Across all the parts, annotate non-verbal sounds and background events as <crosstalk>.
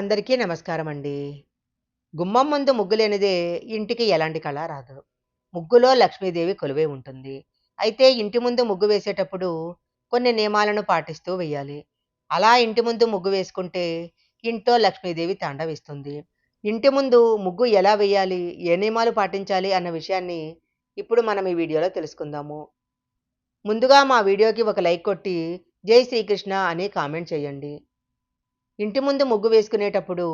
అందరికీ నమస్కారం అండి గుమ్మం ముందు ముగ్గు లేనిదే ఇంటికి ఎలాంటి కళ రాదు. ముగ్గులో లక్ష్మీదేవి కొలువై ఉంటుంది. అయితే ఇంటి ముందు ముగ్గు వేసేటప్పుడు కొన్ని నియమాలను పాటిస్తూ వేయాలి అలా ఇంటి ముందు ముగ్గు వేసుకుంటే ఇంట్లో లక్ష్మీదేవి తాండవిస్తుంది. ఇంటి ముందు ముగ్గు ఎలా వేయాలి ఏ నియమాలు పాటించాలి? అన్న విషయాన్ని ఇప్పుడు మనం ఈ వీడియోలో తెలుసుకుందాము. ముందుగా మా వీడియోకి ఒక లైక్ కొట్టి జై శ్రీకృష్ణ అని కామెంట్ చేయండి. ఇంటి ముందు ముగ్గు వేసుకునేటప్పుడు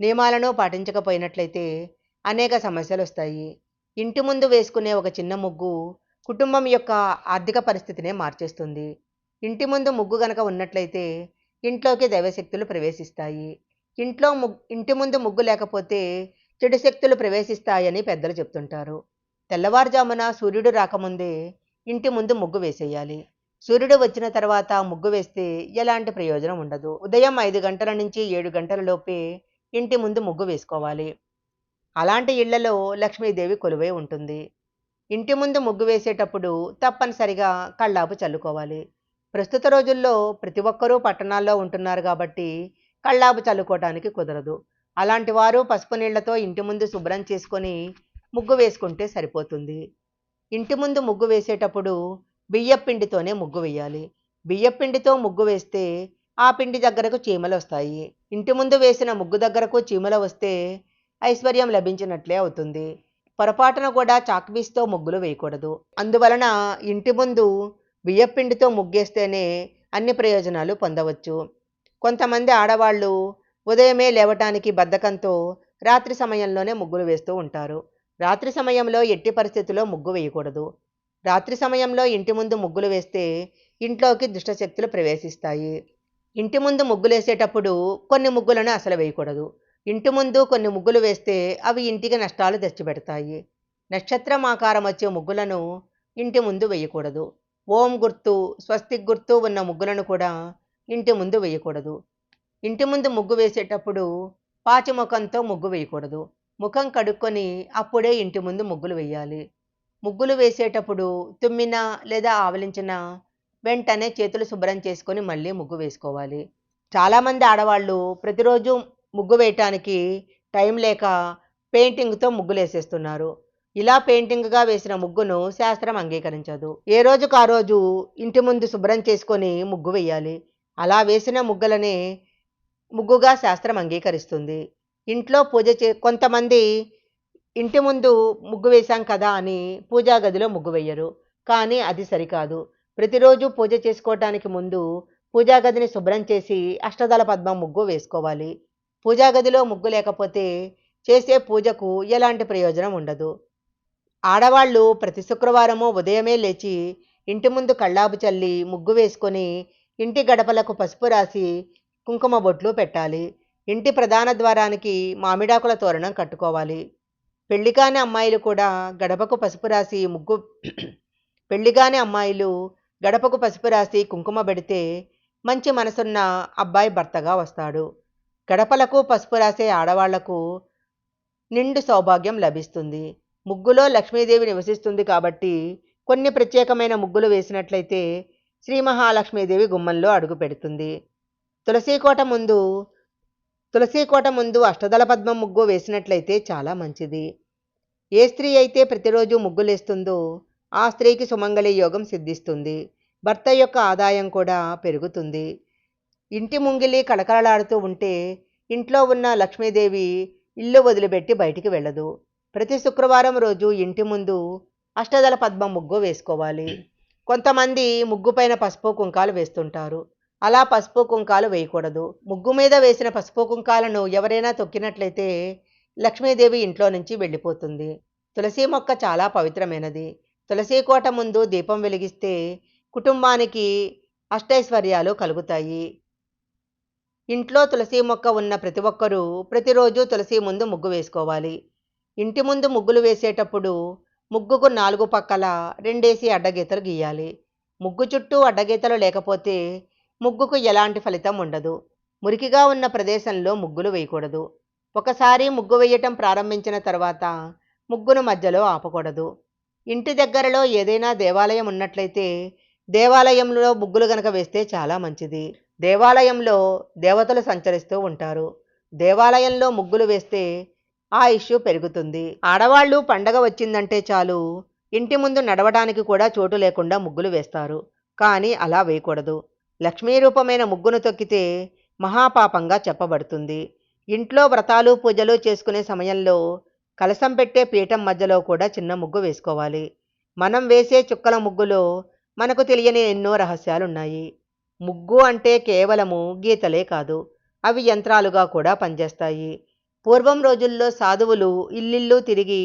నియమాలను పాటించకపోయినట్లయితే అనేక సమస్యలు వస్తాయి ఇంటి ముందు వేసుకునే ఒక చిన్న ముగ్గు కుటుంబం యొక్క ఆర్థిక పరిస్థితినే మార్చేస్తుంది. ఇంటి ముందు ముగ్గు గనక ఉన్నట్లయితే ఇంట్లోకి దైవశక్తులు ప్రవేశిస్తాయి. ఇంట్లో ముగ్ ఇంటి ముందు ముగ్గు లేకపోతే చెడు శక్తులు ప్రవేశిస్తాయని పెద్దలు చెప్తుంటారు. తెల్లవారుజామున సూర్యుడు రాకముందే ఇంటి ముందు ముగ్గు వేసేయాలి. సూర్యుడు వచ్చిన తర్వాత ముగ్గు వేస్తే ఎలాంటి ప్రయోజనం ఉండదు. ఉదయం ఐదు గంటల నుంచి ఏడు గంటల లోపే ఇంటి ముందు ముగ్గు వేసుకోవాలి. అలాంటి ఇళ్ళలో లక్ష్మీదేవి కొలువై ఉంటుంది. ఇంటి ముందు ముగ్గు వేసేటప్పుడు తప్పనిసరిగా కళ్ళాపు చల్లుకోవాలి. ప్రస్తుత రోజుల్లో ప్రతి ఒక్కరూ పట్టణాల్లో ఉంటున్నారు కాబట్టి కళ్ళాపు చల్లుకోవటానికి కుదరదు. అలాంటి వారు పసుపు నీళ్ళతో ఇంటి ముందు శుభ్రం చేసుకొని ముగ్గు వేసుకుంటే సరిపోతుంది. ఇంటి ముందు ముగ్గు వేసేటప్పుడు బియ్యపిండితోనే ముగ్గు వేయాలి బియ్యపిండితో ముగ్గు వేస్తే ఆ పిండి దగ్గరకు చీమలు వస్తాయి. ఇంటి ముందు వేసిన ముగ్గు దగ్గరకు చీమలు వస్తే ఐశ్వర్యం లభించినట్లే అవుతుంది. పొరపాటున కూడా చాక్బీస్తో ముగ్గులు వేయకూడదు. అందువలన ఇంటి ముందు బియ్యపిండితో ముగ్గేస్తేనే అన్ని ప్రయోజనాలు పొందవచ్చు. కొంతమంది ఆడవాళ్ళు ఉదయమే లేవటానికి బద్ధకంతో రాత్రి సమయంలోనే ముగ్గులు వేస్తూ ఉంటారు. రాత్రి సమయంలో ఎట్టి పరిస్థితుల్లో ముగ్గు వేయకూడదు. రాత్రి సమయంలో ఇంటి ముందు ముగ్గులు వేస్తే ఇంట్లోకి దుష్టశక్తులు ప్రవేశిస్తాయి. ఇంటి ముందు ముగ్గులు వేసేటప్పుడు కొన్ని ముగ్గులను అసలు వేయకూడదు. ఇంటి ముందు కొన్ని ముగ్గులు వేస్తే అవి ఇంటికి నష్టాలు తెచ్చిపెడతాయి. నక్షత్రం ఆకారం వచ్చే ముగ్గులను ఇంటి ముందు వేయకూడదు. ఓం గుర్తు స్వస్తిక్ గుర్తు ఉన్న ముగ్గులను కూడా ఇంటి ముందు వేయకూడదు. ఇంటి ముందు ముగ్గు వేసేటప్పుడు పాచి ముఖంతో ముగ్గు వేయకూడదు. ముఖం కడుక్కొని అప్పుడే ఇంటి ముందు ముగ్గులు వేయాలి. ముగ్గులు వేసేటప్పుడు తుమ్మిన లేదా ఆవలించిన వెంటనే చేతులు శుభ్రం చేసుకొని మళ్ళీ ముగ్గు వేసుకోవాలి. చాలామంది ఆడవాళ్ళు ప్రతిరోజు ముగ్గు వేయటానికి టైం లేక పెయింటింగ్తో ముగ్గులు వేసేస్తున్నారు. ఇలా పెయింటింగ్గా వేసిన ముగ్గును శాస్త్రం అంగీకరించదు. ఏ రోజుకు ఆ రోజు ఇంటి ముందు శుభ్రం చేసుకొని ముగ్గు వేయాలి. అలా వేసిన ముగ్గులనే ముగ్గుగా శాస్త్రం అంగీకరిస్తుంది. ఇంట్లో పూజ చే కొంతమంది ఇంటి ముందు ముగ్గు వేశాం కదా అని పూజా గదిలో ముగ్గు వేయరు. కానీ అది సరికాదు. ప్రతిరోజు పూజ చేసుకోవటానికి ముందు పూజా గదిని శుభ్రం చేసి అష్టదళ పద్మం ముగ్గు వేసుకోవాలి. పూజా గదిలో ముగ్గు లేకపోతే చేసే పూజకు ఎలాంటి ప్రయోజనం ఉండదు. ఆడవాళ్ళు ప్రతి శుక్రవారము ఉదయమే లేచి ఇంటి ముందు కళ్ళాపు చల్లి ముగ్గు వేసుకొని ఇంటి గడపలకు పసుపు రాసి కుంకుమ బొట్లు పెట్టాలి. ఇంటి ప్రధాన ద్వారానికి మామిడాకుల తోరణం కట్టుకోవాలి. పెళ్ళికాని అమ్మాయిలు కూడా గడపకు పసుపు రాసి ముగ్గు <clears throat> పెళ్ళిగాని అమ్మాయిలు గడపకు పసుపు రాసి కుంకుమ పెడితే మంచి మనసున్న అబ్బాయి భర్తగా వస్తాడు. గడపలకు పసుపు రాసే ఆడవాళ్ళకు నిండు సౌభాగ్యం లభిస్తుంది. ముగ్గులో లక్ష్మీదేవి నివసిస్తుంది కాబట్టి కొన్ని ప్రత్యేకమైన ముగ్గులు వేసినట్లయితే శ్రీ మహాలక్ష్మీదేవి గుమ్మంలో అడుగు పెడుతుంది. తులసీకోట ముందు తులసీకోట ముందు అష్టదళ పద్మం ముగ్గు వేసినట్లయితే చాలా మంచిది. ఏ స్త్రీ అయితే ప్రతిరోజు ముగ్గులేస్తుందో ఆ స్త్రీకి సుమంగళి యోగం సిద్ధిస్తుంది. భర్త యొక్క ఆదాయం కూడా పెరుగుతుంది. ఇంటి ముంగిలి కళకళలాడుతూ ఉంటే ఇంట్లో ఉన్న లక్ష్మీదేవి ఇల్లు వదిలిపెట్టి బయటికి వెళ్ళదు. ప్రతి శుక్రవారం రోజు ఇంటి ముందు అష్టదళ పద్మం ముగ్గు వేసుకోవాలి. కొంతమంది ముగ్గు పైన పసుపు కుంకాలు వేస్తుంటారు. అలా పసుపు కుంకాలు వేయకూడదు. ముగ్గు మీద వేసిన పసుపు కుంకాలను ఎవరైనా తొక్కినట్లయితే లక్ష్మీదేవి ఇంట్లో నుంచి వెళ్ళిపోతుంది. తులసి మొక్క చాలా పవిత్రమైనది. తులసి కోట ముందు దీపం వెలిగిస్తే కుటుంబానికి అష్టైశ్వర్యాలు కలుగుతాయి. ఇంట్లో తులసి మొక్క ఉన్న ప్రతి ఒక్కరూ ప్రతిరోజు తులసి ముందు ముగ్గు వేసుకోవాలి. ఇంటి ముందు ముగ్గులు వేసేటప్పుడు ముగ్గుకు నాలుగు పక్కల రెండేసి అడ్డగీతలు గీయాలి. ముగ్గు చుట్టూ అడ్డగీతలు లేకపోతే ముగ్గుకు ఎలాంటి ఫలితం ఉండదు. మురికిగా ఉన్న ప్రదేశంలో ముగ్గులు వేయకూడదు. ఒకసారి ముగ్గు వేయటం ప్రారంభించిన తర్వాత ముగ్గును మధ్యలో ఆపకూడదు. ఇంటి దగ్గరలో ఏదైనా దేవాలయం ఉన్నట్లయితే దేవాలయంలో ముగ్గులు గనక వేస్తే చాలా మంచిది. దేవాలయంలో దేవతలు సంచరిస్తూ ఉంటారు. దేవాలయంలో ముగ్గులు వేస్తే ఆ ఇష్యూ పెరుగుతుంది. ఆడవాళ్ళు పండగ వచ్చిందంటే చాలు ఇంటి ముందు నడవడానికి కూడా చోటు లేకుండా ముగ్గులు వేస్తారు. కానీ అలా వేయకూడదు. లక్ష్మీ రూపమైన ముగ్గును తొక్కితే మహాపాపంగా చెప్పబడుతుంది. ఇంట్లో వ్రతాలు పూజలు చేసుకునే సమయంలో కలసం పెట్టే పీఠం మధ్యలో కూడా చిన్న ముగ్గు వేసుకోవాలి. మనం వేసే చుక్కల ముగ్గులో మనకు తెలియని ఎన్నో రహస్యాలున్నాయి. ముగ్గు అంటే కేవలము గీతలే కాదు అవి యంత్రాలుగా కూడా పనిచేస్తాయి. పూర్వం రోజుల్లో సాధువులు ఇల్లిల్లు తిరిగి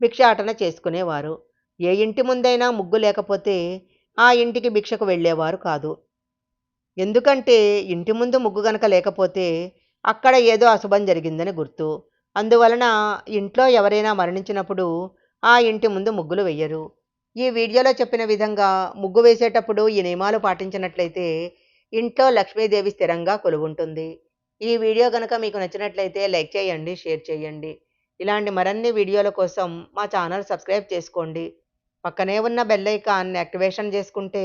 భిక్షాటన చేసుకునేవారు. ఏ ఇంటి ముందైనా ముగ్గు లేకపోతే ఆ ఇంటికి భిక్షకు వెళ్ళేవారు కాదు. ఎందుకంటే ఇంటి ముందు ముగ్గు గనక లేకపోతే అక్కడ ఏదో అశుభం జరిగిందని గుర్తు. అందువలన ఇంట్లో ఎవరైనా మరణించినప్పుడు ఆ ఇంటి ముందు ముగ్గులు వెయ్యరు. ఈ వీడియోలో చెప్పిన విధంగా ముగ్గు వేసేటప్పుడు ఈ నియమాలు పాటించినట్లయితే ఇంట్లో లక్ష్మీదేవి స్థిరంగా కొలువుంటుంది ఈ వీడియో కనుక మీకు నచ్చినట్లయితే లైక్ చేయండి షేర్ చేయండి. ఇలాంటి మరిన్ని వీడియోల కోసం మా ఛానల్ సబ్స్క్రైబ్ చేసుకోండి. పక్కనే ఉన్న బెల్ ఐకాన్ యాక్టివేషన్ చేసుకుంటే